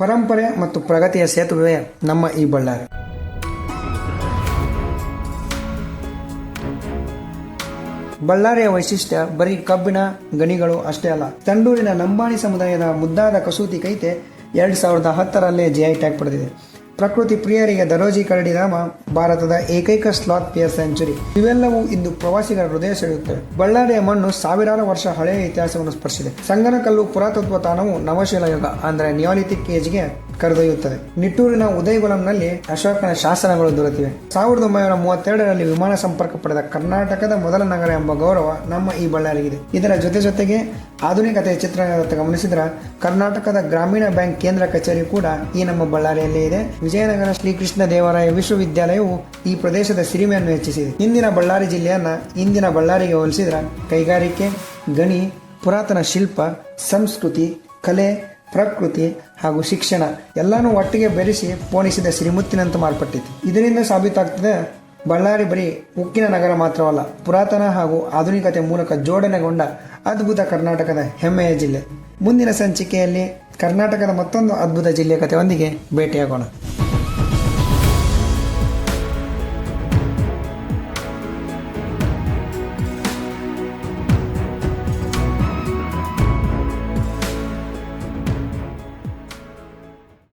ಪರಂಪರೆ ಮತ್ತು ಪ್ರಗತಿಯ ಸೇತುವೆ ನಮ್ಮ ಈ ಬಳ್ಳಾರಿ. ಬಳ್ಳಾರಿಯ ವೈಶಿಷ್ಟ್ಯ, ಬರೀ ಕಬ್ಬಿಣ ಗಣಿಗಳು ಅಷ್ಟೇ ಅಲ್ಲ, ತಂಡೂರಿನ ನಂಬಾಣಿ ಸಮುದಾಯದ ಮುದ್ದಾದ ಕಸೂತಿ ಕೈತೆ ಎರಡು ಸಾವಿರದ ಹತ್ತರಲ್ಲೇ ಜಿಐ ಟ್ಯಾಗ್ ಪಡೆದಿದೆ. ಪ್ರಕೃತಿ ಪ್ರಿಯರಿಗೆ ದರೋಜಿ ಕರಡಿಧಾಮ ಭಾರತದ ಏಕೈಕ ಸ್ಲಾತ್ ಪಿಯ ಸೆಂಚುರಿ ಇವೆಲ್ಲವೂ ಇಂದು ಪ್ರವಾಸಿಗರ ಹೃದಯ ಸೆಳೆಯುತ್ತವೆ ಬಳ್ಳಾರಿಯ ಮಣ್ಣು ಸಾವಿರಾರು ವರ್ಷ ಹಳೆಯ ಇತಿಹಾಸವನ್ನು ಸ್ಪರ್ಶಿದೆ. ಸಂಗನಕಲ್ಲು ಪುರಾತತ್ವ ತಾಣವು ನವಶಿಲಯುಗ, ಅಂದ್ರೆ ಅಂದರೆ ನಿಯೋಲಿಥಿಕ್ ಏಜ್ಗೆ ಕರೆದೊಯ್ಯುತ್ತದೆ. ನಿಟ್ಟೂರಿನ ಉದಯಗುಲಂನಲ್ಲಿ ಅಶೋಕನ ಶಾಸನಗಳು ದೊರೆತಿವೆ. ಸಾವಿರದ ಒಂಬೈನೂರ ಮೂವತ್ತೆರಡರಲ್ಲಿ ವಿಮಾನ ಸಂಪರ್ಕ ಪಡೆದ ಕರ್ನಾಟಕದ ಮೊದಲ ನಗರ ಎಂಬ ಗೌರವ ನಮ್ಮ ಈ ಬಳ್ಳಾರಿಗಿದೆ. ಇದರ ಜೊತೆ ಜೊತೆಗೆ ಆಧುನಿಕತೆಯ ಚಿತ್ರಣದತ್ತ ಗಮನಿಸಿದ್ರ ಕರ್ನಾಟಕದ ಗ್ರಾಮೀಣ ಬ್ಯಾಂಕ್ ಕೇಂದ್ರ ಕಚೇರಿ ಕೂಡ ಈ ನಮ್ಮ ಬಳ್ಳಾರಿಯಲ್ಲೇ ಇದೆ. ವಿಜಯನಗರ ಶ್ರೀಕೃಷ್ಣ ದೇವರಾಯ ವಿಶ್ವವಿದ್ಯಾಲಯವು ಈ ಪ್ರದೇಶದ ಸಿರಿಮೆಯನ್ನು ಹೆಚ್ಚಿಸಿದೆ. ಇಂದಿನ ಬಳ್ಳಾರಿ ಜಿಲ್ಲೆಯನ್ನ ಇಂದಿನ ಬಳ್ಳಾರಿಗೆ ಹೋಲಿಸಿದ್ರ ಕೈಗಾರಿಕೆ, ಗಣಿ, ಪುರಾತನ ಶಿಲ್ಪ, ಸಂಸ್ಕೃತಿ, ಕಲೆ ಪ್ರಕೃತಿ ಹಾಗೂ ಶಿಕ್ಷಣ ಎಲ್ಲಾನು ಒಟ್ಟಿಗೆ ಬೆರೆಸಿ ಪೋಣಿಸಿದ ಶ್ರೀಮುತ್ತಿನಂತ ಮಾರ್ಪಟ್ಟಿತು. ಇದರಿಂದ ಸಾಬೀತಾಗ್ತದೆ ಬಳ್ಳಾರಿ ಬರೀ ಉಕ್ಕಿನ ನಗರ ಮಾತ್ರವಲ್ಲ, ಪುರಾತನ ಹಾಗೂ ಆಧುನಿಕತೆ ಮೂಲಕ ಜೋಡಣೆಗೊಂಡ ಅದ್ಭುತ ಕರ್ನಾಟಕದ ಹೆಮ್ಮೆಯ ಜಿಲ್ಲೆ. ಮುಂದಿನ ಸಂಚಿಕೆಯಲ್ಲಿ ಕರ್ನಾಟಕದ ಮತ್ತೊಂದು ಅದ್ಭುತ ಜಿಲ್ಲೆಯ ಕಥೆಯೊಂದಿಗೆ ಭೇಟಿಯಾಗೋಣ.